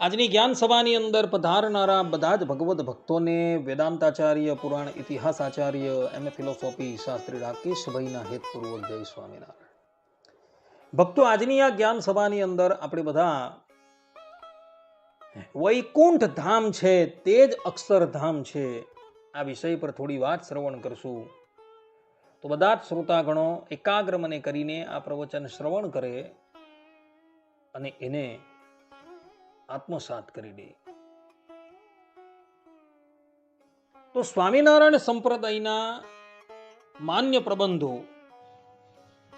આજની જ્ઞાન સભાની અંદર પધારનારા બધા જ ભગવત ભક્તોને વેદાંતાચાર્ય, પુરાણ ઇતિહાસ આચાર્ય એમ. એ ફિલોસોફી શાસ્ત્રી રાકેશભાઈના હેતપૂર્વક જય સ્વામિનારાયણ. ભક્તો, આજની આ જ્ઞાન સભાની અંદર આપણે બધા વૈકુંઠ ધામ છે, તે જ અક્ષરધામ છે, આ વિષય પર થોડી વાત શ્રવણ કરશું. તો બધા જ શ્રોતાગણો એકાગ્ર મને કરીને આ પ્રવચન શ્રવણ કરે અને એને આત્મસાત કરી દે. તો સ્વામિનારાયણ સંપ્રદાયના માન્ય પ્રબંધો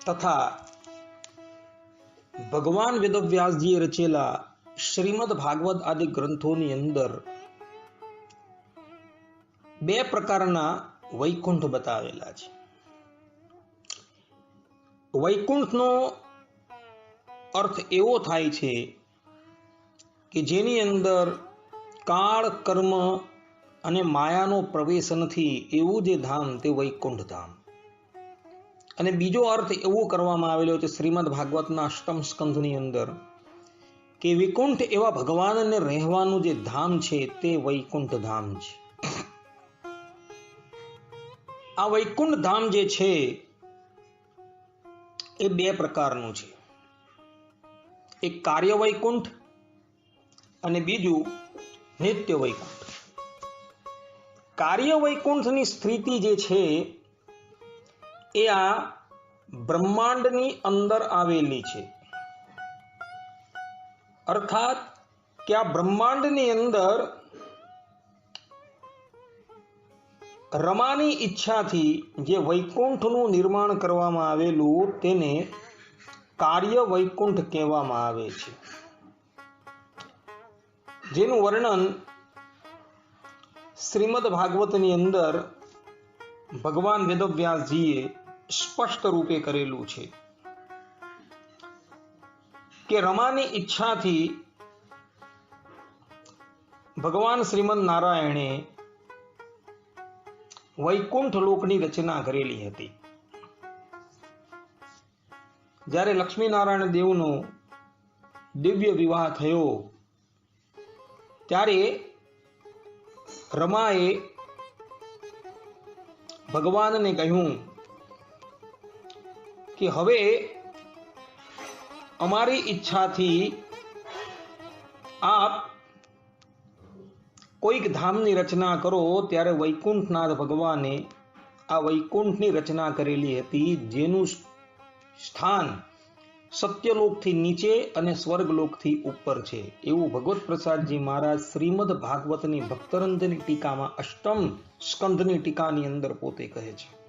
તથા ભગવાન વેદવ્યાસજીએ રચેલા શ્રીમદ ભાગવત આદિ ગ્રંથોની અંદર બે પ્રકારના વૈકુંઠ બતાવેલા છે. વૈકુંઠનો અર્થ એવો થાય છે કે જેની અંદર કાળ, કર્મ અને માયાનો પ્રવેશ નથી, એવું જે ધામ તે વૈકુંઠ ધામ અને બીજો અર્થ એવો કરવામાં આવેલો છે શ્રીમદ ભાગવતના અષ્ટમ સ્કંધની અંદર કે વિકુંઠ એવા ભગવાનને રહેવાનું જે ધામ છે તે વૈકુંઠ ધામ છે. આ વૈકુંઠ ધામ જે છે એ બે પ્રકારનું છે. એક કાર્ય વૈકુંઠ અને બીજું નિત્ય વૈકુંઠ. કાર્ય વૈકુંઠની સ્થિતિ જે છે, એ આ બ્રહ્માંડની અંદર આવેલી છે. અર્થાત કે આ બ્રહ્માંડની અંદર રમાની ઈચ્છાથી જે વૈકુંઠનું નિર્માણ કરવામાં આવેલું, તેને કાર્ય વૈકુંઠ કહેવામાં આવે છે. જેનું વર્ણન શ્રીમદ ભાગવતની અંદર ભગવાન વેદવ્યાસજીએ સ્પષ્ટ રૂપે કરેલું છે કે રમાની ઈચ્છાથી ભગવાન શ્રીમદ નારાયણે વૈકુંઠ લોકની રચના કરેલી હતી. જ્યારે લક્ષ્મીનારાયણ દેવનો દિવ્ય વિવાહ થયો ત્યારે રમાએ ભગવાનને કહ્યું કે હવે અમારી ઈચ્છાથી આપ કોઈક ધામની રચના કરો ત્યારે વૈકુંઠનાથ ભગવાને આ વૈકુંઠની રચના કરેલી હતી જેનું સ્થાન સત્યલોકથી નીચે અને સ્વર્ગલોકથી ઉપર છે. એવું ભગવત પ્રસાદજી મહારાજ શ્રીમદ ભાગવતની ભક્તરંજની ટીકામાં અષ્ટમ સ્કંદની ટીકાની અંદર પોતે કહે છે.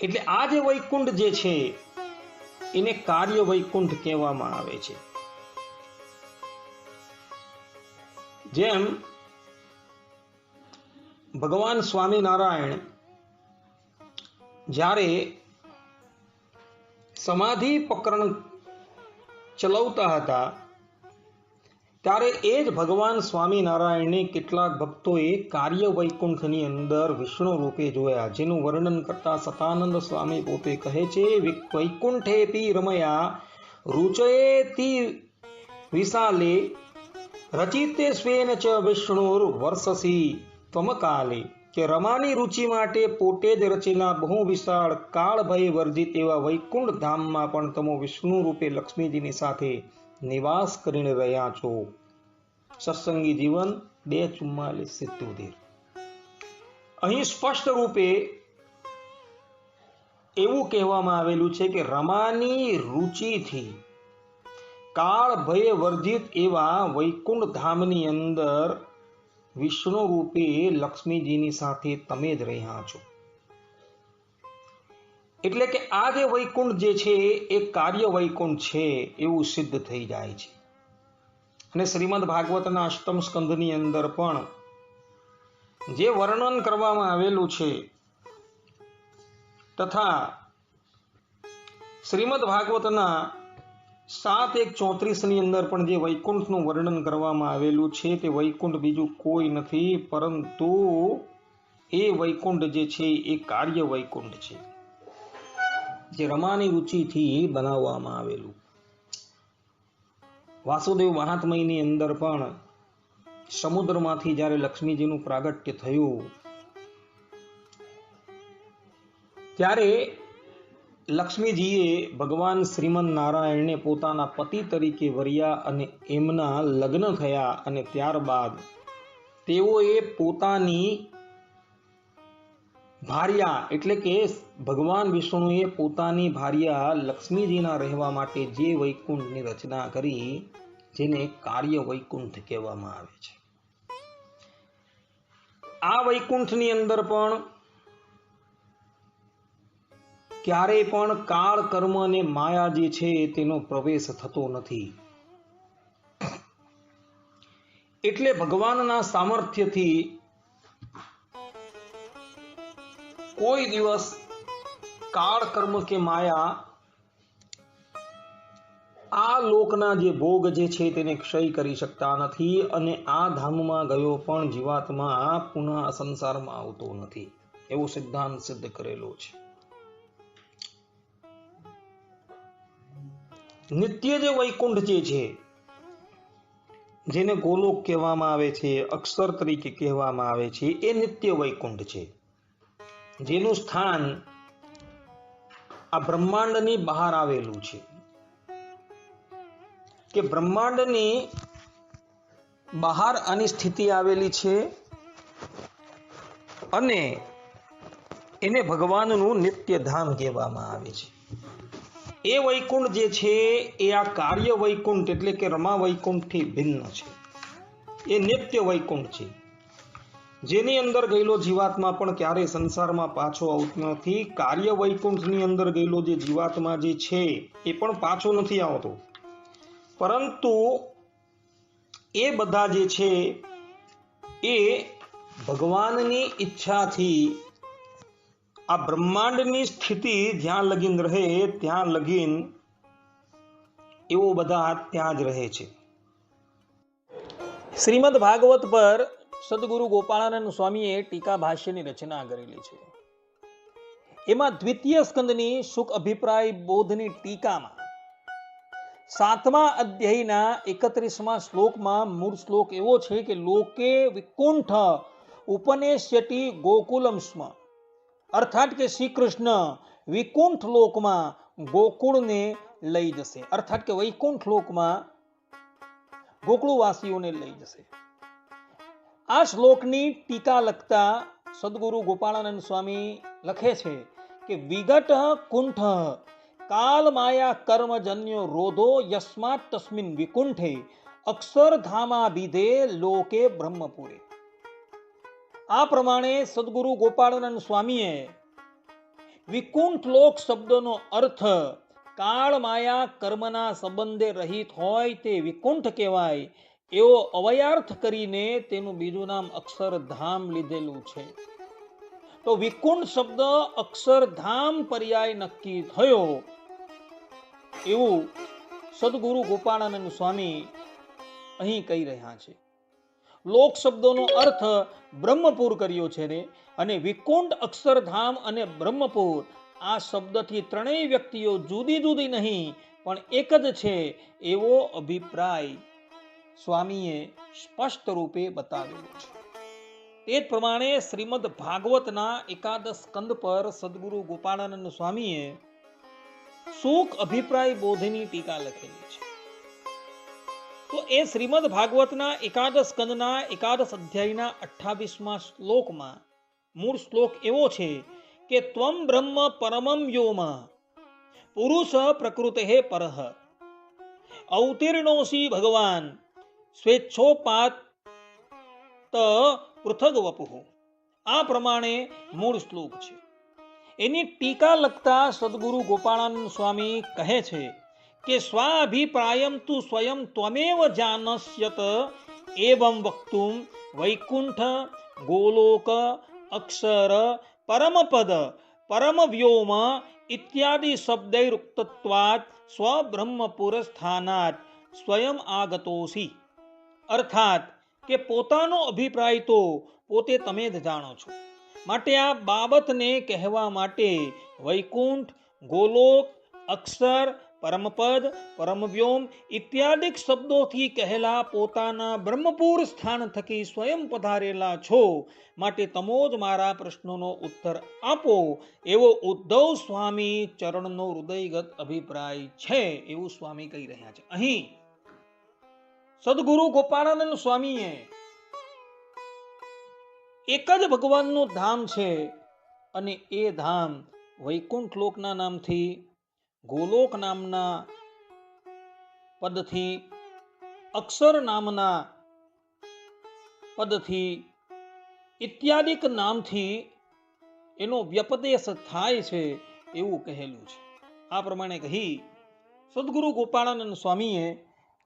એટલે આ જે વૈકુંઠ જે છે, એને કાર્ય વૈકુંઠ કહેવામાં આવે છે. જેમ ભગવાન સ્વામિનારાયણ જ્યારે સમાધિ પ્રકરણ ચલાવતા હતા, ત્યારે એ જ ભગવાન સ્વામિનારાયણને કેટલાક ભક્તોએ કાર્ય વૈકુંઠની અંદર વિષ્ણુ રૂપે જોયા, જેનું વર્ણન કરતા સતાનંદ સ્વામી પોતે કહે છે વૈકુંઠેપી રમયા, રુચયેતી વિશાલે, રચિતે સ્વેન ચ વિષ્ણુર વર્ષસી ત્વમકાલે. કે રમાની રુચિ માટે પોતે જ રચેલા બહુ વિશાળ કાળભય વર્જિત એવા વૈકુંઠ ધામમાં પણ તમે વિષ્ણુ રૂપે લક્ષ્મીજીની સાથે નિવાસ કરીને રહ્યા છો. સત્સંગી જીવન બે ચુમ્માલીસ સિત્તોતેર અહીં સ્પષ્ટ રૂપે એવું કહેવામાં આવેલું છે કે રમાની રુચિથી કાળ ભય વર્જિત એવા વૈકુંઠ ધામની અંદર વિષ્ણુ રૂપે લક્ષ્મીજીની સાથે તમે જ રહ્યા છો. એટલે કે આ જે વૈકુંઠ જે છે, એ કાર્ય વૈકુંઠ છે એવું સિદ્ધ થઈ જાય છે. અને શ્રીમદ ભાગવતના અષ્ટમ સ્કંદની અંદર પણ જે વર્ણન કરવામાં આવેલું છે તથા શ્રીમદ ભાગવતના સાત એક ચોત્રીસની અંદર પણ જે વૈકુંઠનું વર્ણન કરવામાં આવેલું છે, તે વૈકુંઠ બીજું કોઈ નથી, પરંતુ એ વૈકુંઠ જે છે, એ કાર્ય વૈકુંઠ છે. જે રમાની રુચિથી બનાવવામાં આવેલું. વાસુદેવ મહાત્મયની અંદર પણ સમુદ્રમાંથી જ્યારે લક્ષ્મીજીનું પ્રાગટ્ય થયું, ત્યારે લક્ષ્મીજીએ ભગવાન શ્રીમન નારાયણને પોતાના પતિ તરીકે વર્યા અને એમના લગ્ન થયા અને ત્યારબાદ તેઓએ પોતાની ભાર્યા એટલે કે ભગવાન વિષ્ણુએ પોતાની ભાર્યા લક્ષ્મીજીના રહેવા માટે જે વૈકુંઠની રચના કરી, જેને કાર્ય વૈકુંઠ કહેવામાં આવે છે. આ વૈકુંઠની અંદર પણ ક્યારેય પણ કાળ કર્મ અને માયા જે છે તેનો પ્રવેશ થતો નથી. એટલે ભગવાનના સામર્થ્યથી કોઈ દિવસ કાળ કર્મ કે માયા આ લોકના જે ભોગ જે છે તેને ક્ષય કરી શકતા નથી અને આ ધામમાં ગયો પણ જીવાત્મા પુનઃ સંસારમાં આવતો નથી. એવો સિદ્ધાંત સિદ્ધ કરેલો છે. નિત્ય જે વૈકુંઠ જે છે, જેને ગોલોક કહેવામાં આવે છે, અક્ષર તરીકે કહેવામાં આવે છે, એ નિત્ય વૈકુંઠ છે. જેનું સ્થાન આ બ્રહ્માંડની બહાર આવેલું છે. કે બ્રહ્માંડની બહાર આની સ્થિતિ આવેલી છે અને એને ભગવાનનું નિત્ય ધામ કહેવામાં આવે છે. એ વૈકુંઠ જે છે, એ આ કાર્ય વૈકુંઠ એટલે કે રમા વૈકુંઠથી ભિન્ન છે. એ નિત્ય વૈકુંઠ છે. જેની અંદર ગયેલો જીવાત્મા પણ ક્યારેય સંસારમાં પાછો આવતો નથી. કાર્ય વૈકુંઠની અંદર ગયેલો જે જીવાત્મા જે છે, એ પણ પાછો નથી આવતો. પરંતુ એ બધા જે છે, એ ભગવાનની ઈચ્છાથી આ બ્રહ્માંડની સ્થિતિ જ્યાં લગીન રહે, ત્યાં લગીન એવો બધા ત્યાં જ રહે છે. શ્રીમદ ભાગવત પર સદગુરુ ગોપાળાનંદ સ્વામીએ ટીકા ભાષ્યની રચના કરેલી છે. એમાં દ્વિતીય સ્કંદની સુખ અભિપ્રાય બોધની ટીકામાં સાતમા અધ્યાયના એકત્રીસમાં શ્લોકમાં મૂળ શ્લોક એવો છે કે, લોકે વિકુંઠ ઉપનેશ્યટી ગોકુલમ સ્મ અર્થાત કે શ્રી કૃષ્ણ વિકુંઠ લોકમાં ગોકુળને લઈ જશે. અર્થાત કે વૈકુંઠ લોકમાં ગોકુળવાસીઓને લઈ જશે. આ શ્લોકની ટીકા લખતા સદગુરુ ગોપાળાનંદ સ્વામી લખે છે કે, વિગટ કુંઠ, કાલ માયા કર્મજન્યો રોધો યસ્માત તસ્મિન વિકુંઠે અક્ષરધામા વિધે લોકે બ્રહ્મપુરે. આ પ્રમાણે સદગુરુ ગોપાળાનંદ સ્વામીએ વિકુંઠ લોક શબ્દનો અર્થ કાળ માયા કર્મના સંબંધે રહિત હોય તે વિકુંઠ કહેવાય, એવો અવયાર્થ કરીને તેનું બીજું નામ અક્ષરધામ લીધેલું છે. તો વિકુંઠ શબ્દ અક્ષરધામ પર્યાય નક્કી થયો એવું સદગુરુ ગોપાળાનંદ સ્વામી અહીં કહી રહ્યા છે. લોક શબ્દોનો અર્થ બ્રહ્મપુર કર્યો છે ને. અને વિકુંઠ અક્ષરધામ અને બ્રહ્મપુર આ શબ્દથી ત્રણેય વ્યક્તિઓ જુદી જુદી નહીં, પણ એક જ છે એવો અભિપ્રાય સ્વામીએ સ્પષ્ટ રૂપે બતાવેલો છે. તે જ પ્રમાણે શ્રીમદ ભાગવતના એકાદશ સ્કંદ પર સદગુરુ ગોપાળાનંદ સ્વામીએ સુખ અભિપ્રાય બોધની ટીકા લખેલી છે. તો એ શ્રીમદ ભાગવતના એકાદશ સ્કંદના એકાદશ અધ્યાયના અઠ્ઠાવીસમાં શ્લોકમાં મૂળ શ્લોક એવો છે કે ત્વમ બ્રહ્મ પરમમ યોમાં પુરુષ પ્રકૃતે પરહ. અવતીર્ણોસી ભગવાન સ્વેચ્છોપાત પૃથગ વપુ આ પ્રમાણે મૂળ શ્લોક છે. એની ટીકા લખતા સદગુરુ ગોપાળાનંદ સ્વામી કહે છે કે સ્વાભિપ્રાયમ તું સ્વયં ત્વમેવ જાનસ્યત. એવમ વક્તુમ વૈકુંઠ, ગોલોક, અક્ષર, પરમપદ, પરમવ્યોમ ઇત્યાદિ શબ્દૈરુક્તત્વાत् સ્વબ્રહ્મપુરસ્થાનાત સ્વયં આગતોસી અર્થાત કે પોતાનો અભિપ્રાય તો પોતે તમે જ જાણો છો. માટે આ બાબતને કહેવા માટે વૈકુંઠ, ગોલોક, અક્ષર પરમપદ, પરમવ્યોમ ઇત્યાદિક શબ્દોથી કહેલા પોતાના બ્રહ્મપુર સ્થાન થકી સ્વયં પધારેલા છો. માટે તમો જ મારા પ્રશ્નોનો ઉત્તર આપો. એવો ઉદ્ધવ સ્વામી ચરણનો હૃદયગત અભિપ્રાય છે. એવું સ્વામી કહી રહ્યા છે. અહીં સદગુરુ ગોપાળાનંદ સ્વામીએ એક જ ભગવાનનું ધામ છે અને એ ધામ વૈકુંઠ લોકના નામથી ગોલોક નામના પદથી અક્ષર નામના પદથી ઇત્યાદિક નામથી એનો વ્યપદેશ થાય છે એવું કહેલું છે. આ પ્રમાણે કહી, સદગુરુ ગોપાળાનંદ સ્વામીએ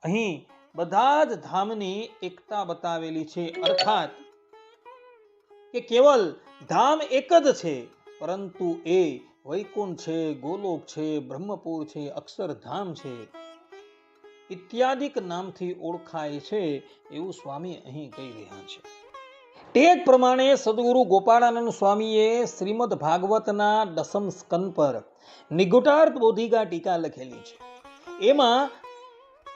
અહીં બધા જ ધામની એકતા બતાવેલી છે. અર્થાત કે કેવલ ધામ એક જ છે, પરંતુ એ વૈકુંઠ છે, ગોલોક છે, બ્રહ્મપુર છે, અક્ષરધામ છે. ઇત્યાદિક નામથી ઓળખાય છે એવું સ્વામી અહીં કહી રહ્યા છે. તે જ પ્રમાણે સદગુરુ ગોપાળાનંદ સ્વામીએ શ્રીમદ ભાગવતના દસમ સ્કન પર નિગુટાર્થ બોધિકા ટીકા લખેલી છે. એમાં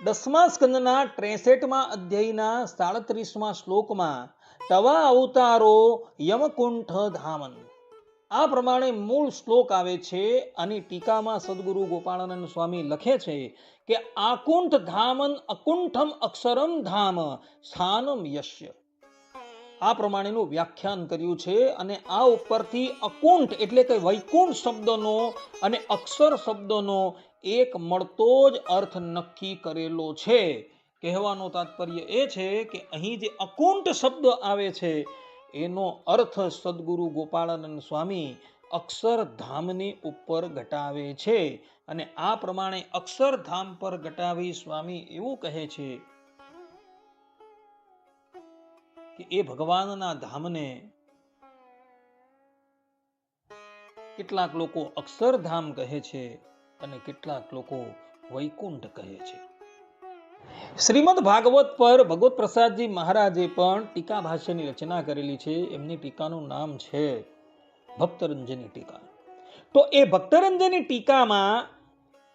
દસમા સ્કંદના ત્રેસઠમાં અધ્યાયના સાડત્રીસમાં શ્લોકમાં તવા અવતારો યમકુંઠ ધામન. આ પ્રમાણે મૂળ શ્લોક આવે છે અને ટીકામાં સદગુરુ ગોપાળાનંદ સ્વામી લખે છે કે આકુંઠ ધામન અકુંઠમ અક્ષરમ ધામ સ્થાનમ યશ્ય. આ પ્રમાણેનું વ્યાખ્યાન કર્યું છે અને આ ઉપરથી અકુંઠ એટલે કે વૈકુંઠ શબ્દનો અને અક્ષર શબ્દનો એક મળતો જ અર્થ નક્કી કરેલો છે. કહેવાનો તાત્પર્ય એ છે કે અહીં જે અકુંઠ શબ્દ આવે છે એનો અર્થ સદગુરુ ગોપાળાનંદ સ્વામી અક્ષરધામની ઉપર ઘટાવે છે અને આ પ્રમાણે અક્ષરધામ પર ઘટાવી સ્વામી એવું કહે છે કે એ ભગવાનના ધામને કેટલાક લોકો અક્ષરધામ કહે છે અને કેટલાક લોકો વૈકુંઠ કહે છે. શ્રીમદ ભાગવત પર ભગવત પ્રસાદજી મહારાજે પણ ટીકા ભાષ્યની રચના કરેલી છે. એમની ટીકાનું નામ છે ભક્તરંજની ટીકા. તો એ ભક્તરંજની ટીકામાં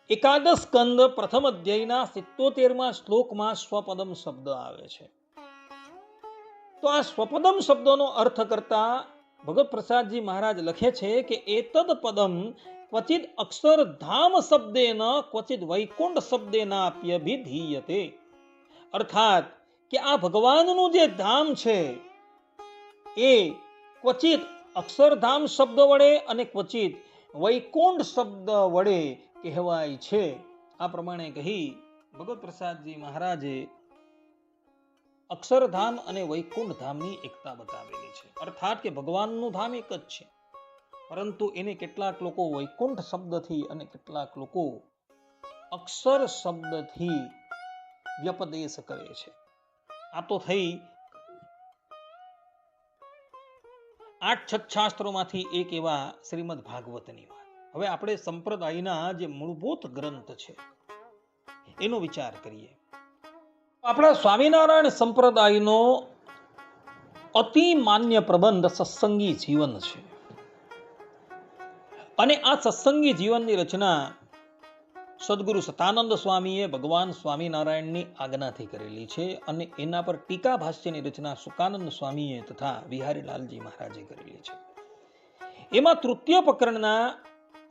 એકાદશ સ્કંદ પ્રથમ અધ્યાયના સિત્તોતેરમાં શ્લોકમાં સ્વપદમ શબ્દ આવે છે. તો આ સ્વપદમ શબ્દનો અર્થ કરતા ભગત પ્રસાદજી મહારાજ લખે છે કે એતદ પદમ ક્વચિત અક્ષરધામ શબ્દેન ક્વચિત વૈકુંઠ શબ્દેનાપ્યભિધીયતે અર્થાત કે આ ભગવાનનું જે ધામ છે એ ક્વચિત અક્ષરધામ શબ્દ વડે અને ક્વચિત વૈકુંઠ શબ્દ વડે કહેવાય છે આ પ્રમાણે કહી ભગત પ્રસાદજી મહારાજે અક્ષરધામ અને વૈકુંઠ ધામની એકતા બતાવેલી છે અર્થાત કે ભગવાનનું ધામ એક જ છે પરંતુ એને કેટલાક લોકો વૈકુંઠ શબ્દથી અને કેટલાક લોકો અક્ષર શબ્દથી વ્યપદેશ કરે છે. આ તો થઈ આઠ છત્શાસ્ત્રોમાંથી એક એવા શ્રીમદ ભાગવતની વાત. હવે આપણે સંપ્રદાયના જે મૂળભૂત ગ્રંથ છે, એનો વિચાર કરીએ. આપણા સ્વામિનારાયણ સંપ્રદાયનો અતિ માન્ય પ્રબંધ સત્સંગી જીવન છે. અને આ સત્સંગી જીવનની રચના સદગુરુ સતાનંદ સ્વામીએ ભગવાન સ્વામિનારાયણની આજ્ઞાથી કરેલી છે અને એના પર ટીકા ભાષ્યની રચના સુકાનંદ સ્વામીએ તથા વિહારીલાલજી મહારાજે કરેલી છે. એમાં તૃતીય પ્રકરણના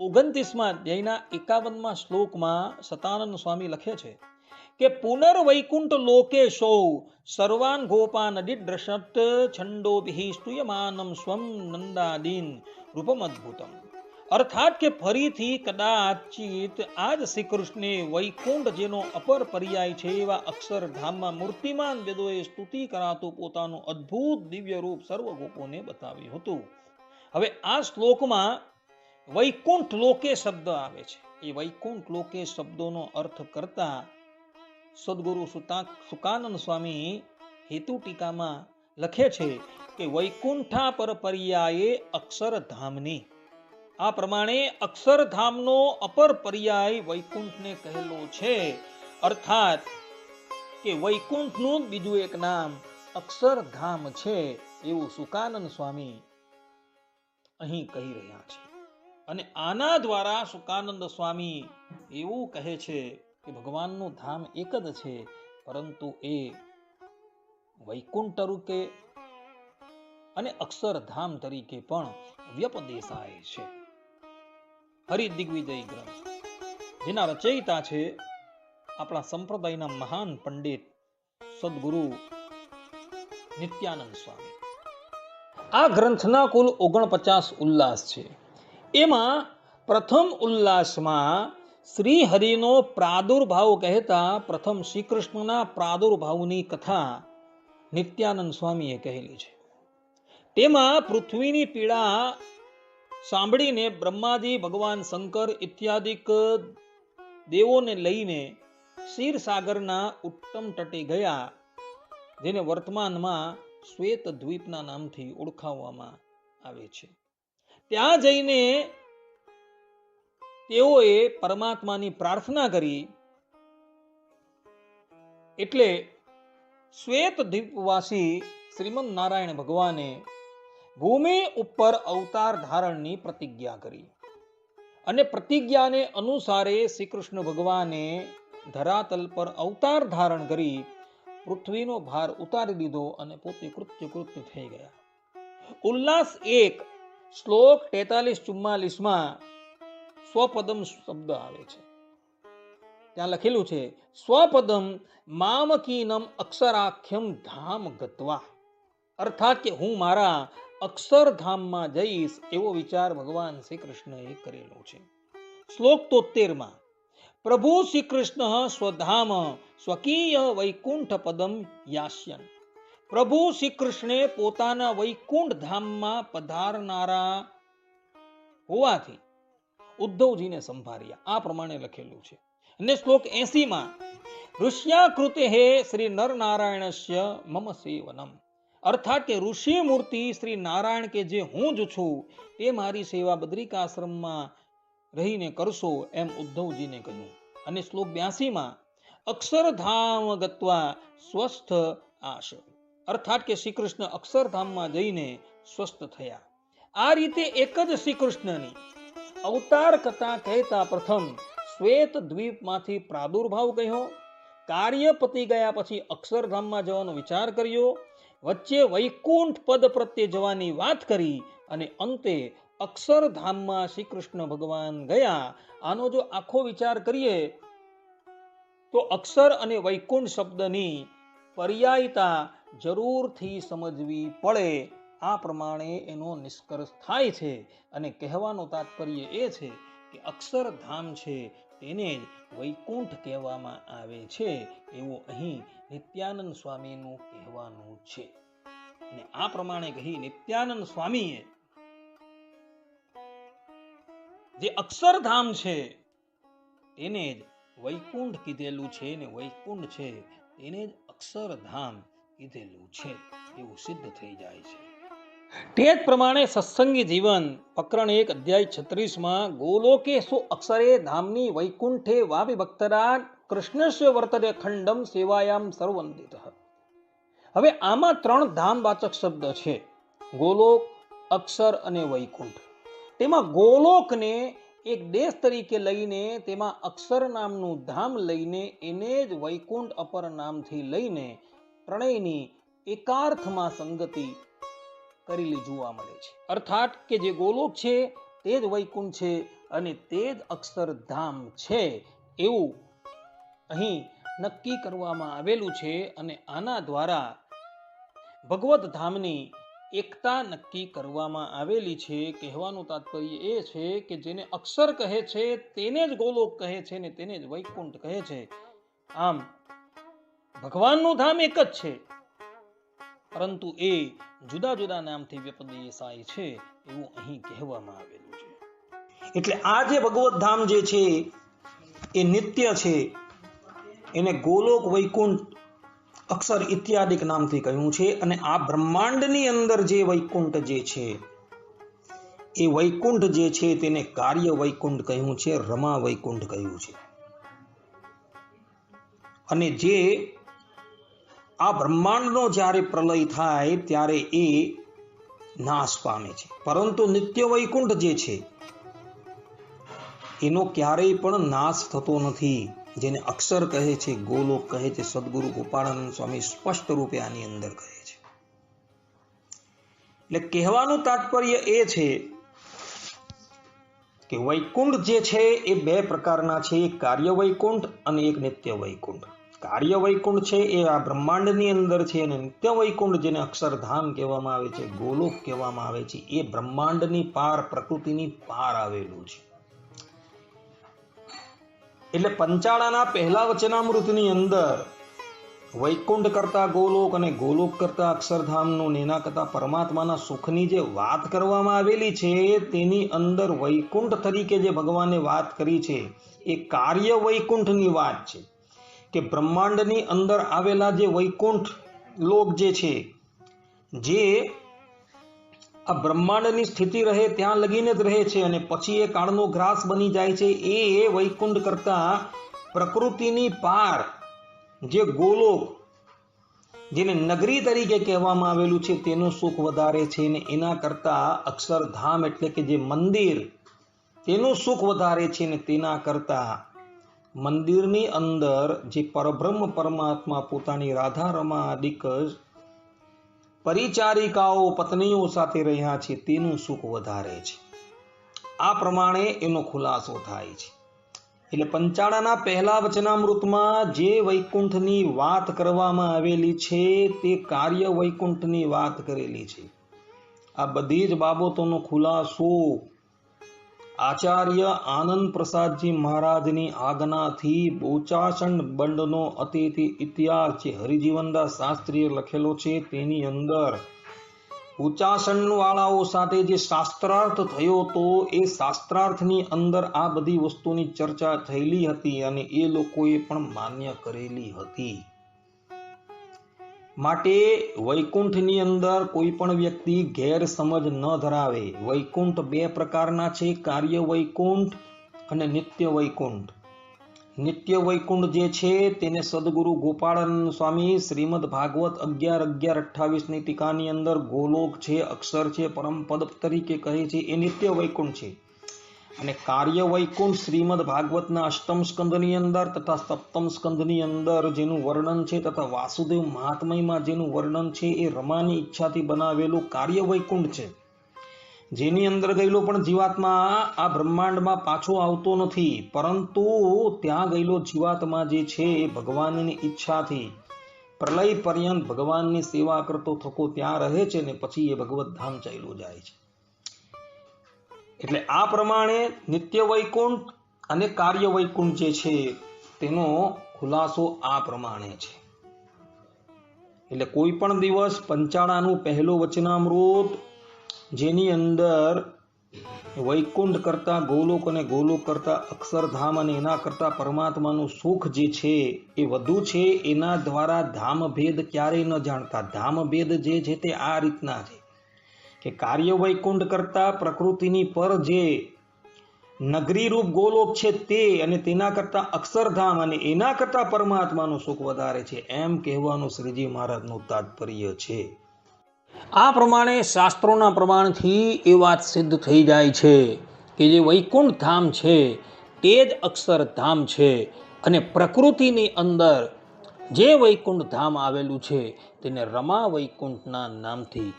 ઓગણત્રીસમાં અધ્યાયના એકાવનમાં શ્લોકમાં સતાનંદ સ્વામી લખે છે કે, પુનર્વૈકુંઠ લોકે સૌ સર્વાન ગોપાન દિદ્રષત છંદોભિ સ્તુયમાનમ સ્વમ નંદાદીન રૂપમ અદ્ભુતમ અર્થાત કે ફરીથી કદાચિત આજ શ્રી કૃષ્ણે વૈકુંઠ જેનો અપર પર્યાય છે એવા અક્ષરધામમાં મૂર્તિમાન વેદોએ સ્તુતિ કરાતું પોતાનું અદ્ભુત દિવ્ય રૂપ સર્વ ગોપોને બતાવ્યું હતું. હવે આ શ્લોકમાં વૈકુંઠ લોકે શબ્દ આવે છે. એ વૈકુંઠ લોકે શબ્દોનો અર્થ કરતા સદગુરુ સુતા સુકાનંદ સ્વામી હેતુ ટીકામાં લખે છે કે વૈકુંઠા પર પર્યાયે અક્ષરધામની આ પ્રમાણે અક્ષરધામનો અપર પર્યાય વૈકુંઠને કહેલો છે. અર્થાત કે વૈકુંઠનું બીજું એક નામ અક્ષરધામ છે એવું સુકાનંદ સ્વામી અહીં કહી રહ્યા છે. અને આના દ્વારા સુકાનંદ સ્વામી એવું કહે છે કે ભગવાનનું ધામ એક જ છે, પરંતુ એ વૈકુંઠ તરીકે અને અક્ષરધામ તરીકે પણ વ્યપદેશાય છે. હરિદિગ્વિજય ગ્રંથ જેના રચયિતા છે આપણા સંપ્રદાયના મહાન પંડિત સદગુરુ નિત્યાનંદ સ્વામી. આ ગ્રંથના કુલ ઓગણપચાસ ઉલ્લાસ છે. એમાં પ્રથમ ઉલ્લાસમાં શ્રી હરિનો પ્રાદુર્ભાવ કહેતા પ્રથમ શ્રી કૃષ્ણના પ્રાદુર્ભાવની કથા નિત્યાનંદ સ્વામીએ કહેલી છે. તેમાં પૃથ્વીની પીડા સાંભળીને બ્રહ્માજી, ભગવાન શંકર ઇત્યાદિક દેવોને લઈને ક્ષીરસાગરના ઉત્તમ તટે ગયા, જેને વર્તમાનમાં શ્વેત દ્વીપના નામથી ઓળખાવવામાં આવે છે. ત્યાં જઈને તેઓએ પરમાત્માની પ્રાર્થના કરી, એટલે શ્વેત દ્વીપવાસી શ્રીમદ નારાયણ ભગવાને ભૂમિ ઉપર અવતાર ધારણની પ્રતિજ્ઞા કરી. અને પ્રતિજ્ઞાને અનુસારે શ્રી કૃષ્ણ ભગવાને ધરાતલ પર અવતાર ધારણ કરી પૃથ્વીનો ભાર ઉતારી દીધો અને પોતે કૃત્ય કૃત્ય થઈ ગયા. ઉલ્લાસ એક શ્લોક તેતાલીસ ચુમ્માલીસમાં સ્વપદમ શબ્દ આવે છે. ત્યાં લખેલું છે, સ્વપદમ મામકીનમ અક્ષરાખ્યમ ધામ ગત્વા. અર્થાત કે હું મારા અક્ષરધામમાં જઈશ એવો વિચાર ભગવાન શ્રી કૃષ્ણએ કરેલો છે. શ્લોક તોતેરમાં, પ્રભુ શ્રી કૃષ્ણ સ્વધામ સ્વકીય વૈકુંઠ પદમ યાસ્યન. પ્રભુ શ્રી કૃષ્ણે પોતાના વૈકુંઠ ધામમાં પધારનારા હોવાથી ઉદ્ધવજીને સંભાળ્યા. આ પ્રમાણે લખેલું છે. અને શ્લોક એસીમાં ઋષ્યા કૃતે હે શ્રી નરનારાયણસ્ય મમ સેવનમ. અર્થાત કે ઋષિ મૂર્તિ શ્રી નારાયણ કે જે હું જ છું તે મારી સેવા બદ્રિકાશ્રમમાં રહીને કરશો એમ ઉદ્ધવજીને કહ્યું. અને શ્લોક બ્યાસીમાં, અક્ષરધામ ગત્વા સ્વસ્થ આશ. અર્થાત કે શ્રી કૃષ્ણ અક્ષરધામમાં જઈને સ્વસ્થ થયા. આ રીતે એક જ શ્રી કૃષ્ણની અવતાર કથા કહેતા પ્રથમ શ્વેત દ્વીપમાંથી પ્રાદુર્ભાવ કહ્યો કાર્ય પતી ગયા પછી અક્ષરધામમાં જવાનો વિચાર કર્યો. વચ્ચે વૈકુંઠ પદ પ્રત્યે જવાની વાત કરી અને અંતે અક્ષરધામમાં શ્રી કૃષ્ણ ભગવાન ગયા. આનો જો આખો વિચાર કરીએ, તો અક્ષર અને વૈકુંઠ શબ્દની પર્યાયતા જરૂરથી સમજવી પડે. આ પ્રમાણે એનો નિષ્કર્ષ થાય છે અને કહેવાનો તાત્પર્ય એ છે કે અક્ષરધામ છે તેને જ વૈકુંઠ કહેવામાં આવે છે એવું અહીં નિત્યાનંદ સ્વામીનું કહેવાનું છે. અને આ પ્રમાણે કહી નિત્યાનંદ સ્વામીએ જે અક્ષરધામ છે તેને જ વૈકુંઠ કીધેલું છે ને વૈકુંઠ છે તેને જ અક્ષરધામ કીધેલું છે એવું સિદ્ધ થઈ જાય છે. તે જ પ્રમાણે સત્સંગી જીવન પ્રકરણ એક અધ્યાય છત્રીસમાં ગોલોકે સુ અક્ષરે ધામની વૈકુંઠે વાવી ભક્તરા કૃષ્ણસ્ય વર્તતે ખંડમ સેવાયામ સર્વંદિત. હવે આમાં ત્રણ ધામવાચક શબ્દ છે. ગોલોક, અક્ષર અને વૈકુંઠ. તેમાં ગોલોકને એક દેશ તરીકે લઈને, તેમાં અક્ષર નામનું ધામ લઈને, એને જ વૈકુંઠ અપર નામથી લઈને, ત્રણેયની એકાર્થમાં સંગતિ કરેલી જોવા મળે છે. અર્થાત કે જે ગોલોક છે, તે જ વૈકુંઠ છે અને તે જ અક્ષરધામ છે એવું અહીં નક્કી કરવામાં આવેલું છે અને આના દ્વારા ભગવત ધામની એકતા નક્કી કરવામાં આવેલી છે. કહેવાનું તાત્પર્ય એ છે કે જેને અક્ષર કહે છે, તેને જ ગોલોક કહે છે ને તેને જ વૈકુંઠ કહે છે. આમ ભગવાનનું ધામ એક જ છે. પરંતુ એ જુદા જુદા નામથી વ્યપદેશાય છે એવું અહીં કહેવામાં આવેલું છે. એટલે આ જે ભગવત ધામ જે છે, એ નિત્ય છે. એને ગોલોક વૈકુંઠ અક્ષર ઇત્યાદિક નામથી કહ્યું છે અને આ બ્રહ્માંડની અંદર જે વૈકુંઠ જે છે, એ વૈકુંઠ જે છે તેને કાર્ય વૈકુંઠ કહ્યું છે, રમા વૈકુંઠ કહ્યું છે. અને જે આ બ્રહ્માંડનો જ્યારે પ્રલય થાય ત્યારે એ નાશ પામે છે. પરંતુ નિત્ય વૈકુંઠ જે છે, એનો ક્યારેય પણ નાશ થતો નથી. જેને અક્ષર કહે છે, ગોલોક કહે છે, સદગુરુ ગોપાળાનંદ સ્વામી સ્પષ્ટ રૂપે આની અંદર કહે છે. એટલે કહેવાનું તાત્પર્ય એ છે કે વૈકુંઠ જે છે, એ બે પ્રકારના છે. એક કાર્ય વૈકુંઠ અને એક નિત્ય વૈકુંઠ કાર્ય વૈકુંઠ છે એ આ બ્રહ્માંડની અંદર છે અને નિત્ય વૈકુંઠ જેને અક્ષરધામ કહેવામાં આવે છે, ગોલોક કહેવામાં આવે છે, એ બ્રહ્માંડની પાર, પ્રકૃતિની પાર આવેલું છે. એટલે પંચાળાના પહેલા વચનામૃતની અંદર વૈકુંઠ કરતા ગોલોક અને ગોલોક કરતા અક્ષરધામનું એના કરતા પરમાત્માના સુખની જે વાત કરવામાં આવેલી છે, તેની અંદર વૈકુંઠ તરીકે જે ભગવાને વાત કરી છે, એ કાર્ય વૈકુંઠની વાત છે. કે બ્રહ્માંડની અંદર આવેલા જે વૈકુંઠ લોક જે છે, જે આ બ્રહ્માંડની સ્થિતિ રહે ત્યાં લગીને જ રહે છે અને પછી એ કાળનો ગ્રાસ બની જાય છે, એ વૈકુંઠ કરતા પ્રકૃતિની પાર જે ગોલોક, જેને નગરી તરીકે કહેવામાં આવેલું છે, તેનું સુખ વધારે છે ને એના કરતા અક્ષરધામ એટલે કે જે મંદિર, તેનું સુખ વધારે છે ને તેના કરતા મંદિરની અંદર જે પરબ્રહ્મ પરમાત્મા પોતાની રાધા રમા આદિક પરિચારિકાઓ, પત્નીઓ સાથે રહ્યા છે, તેનું સુખ વધારે છે. આ પ્રમાણે એનો ખુલાસો થાય છે. એટલે પંચાળાના પહેલા વચનામૃતમાં જે વૈકુંઠની વાત કરવામાં આવેલી છે, તે કાર્ય વૈકુંઠની વાત કરેલી છે. આ બધી જ બાબતોનો ખુલાસો આચાર્ય આનંદ પ્રસાદજી મહારાજની આજ્ઞાથી બોચાસણ બંડનો અતિથિ ઇતિહાસ જે હરિજીવનદાસ શાસ્ત્રીએ લખેલો છે તેની અંદર ઉચ્ચાસન વાળાઓ સાથે જે શાસ્ત્રાર્થ થયો તો એ શાસ્ત્રાર્થની અંદર આ બધી વસ્તુની ચર્ચા થયેલી હતી અને એ લોકોએ પણ માન્ય કરેલી હતી. માટે વૈકુંઠની અંદર કોઈ પણ વ્યક્તિ ગેરસમજ ન ધરાવે. વૈકુંઠ બે પ્રકારના છે, કાર્ય વૈકુંઠ અને નિત્ય વૈકુંઠ. નિત્ય વૈકુંઠ જે છે, તેને સદગુરુ ગોપાળાનંદ સ્વામી શ્રીમદ ભાગવત અગિયાર અગિયાર અઠ્ઠાવીસની ટીકાની અંદર ગોલોક છે, અક્ષર છે, પરમ પદ તરીકે કહે છે, એ નિત્ય વૈકુંઠ છે. અને કાર્ય વૈકુંઠ શ્રીમદ ભાગવતના અષ્ટમ સ્કંદની અંદર તથા સપ્તમ સ્કંદની અંદર જેનું વર્ણન છે તથા વાસુદેવ મહાત્મયમાં જેનું વર્ણન છે એ રમાની ઈચ્છાથી બનાવેલું કાર્ય વૈકુંઠ છે. જેની અંદર ગયેલો પણ જીવાત્મા આ બ્રહ્માંડમાં પાછો આવતો નથી, પરંતુ ત્યાં ગયેલો જીવાત્મા જે છે એ ભગવાનની ઈચ્છાથી પ્રલય પર્યંત ભગવાનની સેવા કરતો થકો ત્યાં રહે છે ને પછી એ ભગવત ધામ ચાલ્યું જાય છે. એટલે આ પ્રમાણે નિત્ય વૈકુંઠ અને કાર્ય વૈકુંઠ જે છે, તેનો ખુલાસો આ પ્રમાણે છે. એટલે કોઈ પણ દિવસ પંચાળાનું પહેલું વચનામૃત જેની અંદર વૈકુંઠ કરતા ગોલોક અને ગોલોક કરતા અક્ષરધામ અને એના કરતા પરમાત્માનું સુખ જે છે, એ વધુ છે, એના દ્વારા ધામ ભેદ ક્યારેય ન જાણતા. ધામ ભેદ જે છે તે આ રીતના છે. કે કાર્ય વૈકુંઠ કરતા પ્રકૃતિની પર જે નગરી રૂપ ગોલોક છે તે અને તેના કરતા અક્ષરધામ અને એના કરતા પરમાત્માનું સુખ વધારે છે, એમ કહેવાનું શ્રીજી મહારાજનું તાત્પર્ય છે. આ પ્રમાણે શાસ્ત્રોના પ્રમાણથી એ વાત સિદ્ધ થઈ જાય છે કે જે વૈકુંઠ ધામ છે તે જ અક્ષરધામ છે અને પ્રકૃતિની અંદર જે વૈકુંઠ ધામ આવેલું છે તેને રમા વૈકુંઠના નામથી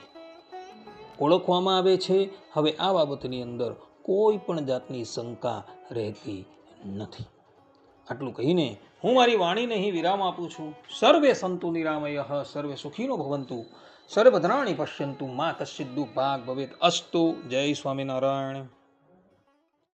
ઓળખવામાં આવે છે. હવે આ બાબતની અંદર કોઈ પણ જાતની શંકા રહેતી નથી. આટલું કહીને હું મારી વાણીને અહીં વિરામ આપું છું. સર્વે સંતુ નિરામય, સર્વે સુખીનો ભવંતુ. સર્વભદ્રાણી પશ્યંતુ, મા કશ્ચિદ ભાગ ભવેત અસ્તુ. જય સ્વામિનારાયણ.